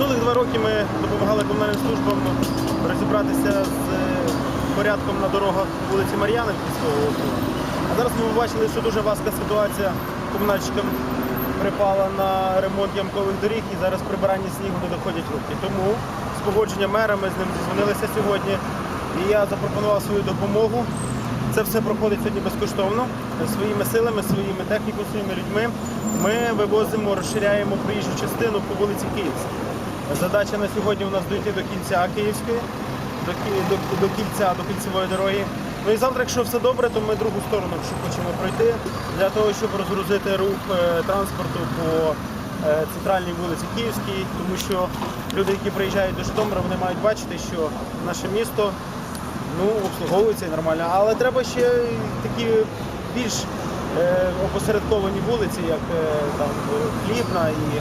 роки ми допомагали комунальним службам розібратися з е, порядком на дорогах вулиці Мар'янівського округу. А зараз ми побачили, що дуже важка ситуація комунальщикам припала на ремонт ямкових доріг і зараз прибирання снігу не доходять руки. Тому з погодження мера ми з ним дзвонилися сьогодні. І я запропонував свою допомогу. Це все проходить сьогодні безкоштовно своїми силами, своїми технікою, своїми людьми. Ми вивозимо, розширяємо проїжджу частину по вулиці Київській. Задача на сьогодні у нас дійти до кінця Київської, до, до, до кільця, до кільцевої дороги. Ну і завтра, якщо все добре, то ми другу сторону хочемо пройти для того, щоб розгрузити рух е, транспорту по е, центральній вулиці Київській, тому що люди, які приїжджають до Житомира, вони мають бачити, що наше місто ну, обслуговується нормально. Але треба ще такі більш е, опосередковані вулиці, як там Хлібна і,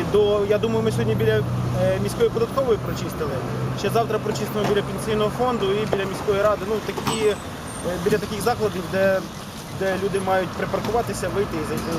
і до. Я думаю, ми сьогодні біля е, міської податкової прочистили. Ще завтра прочистимо біля пенсійного фонду і біля міської ради. Ну такі е, біля таких закладів, де, де люди мають припаркуватися, вийти і зайти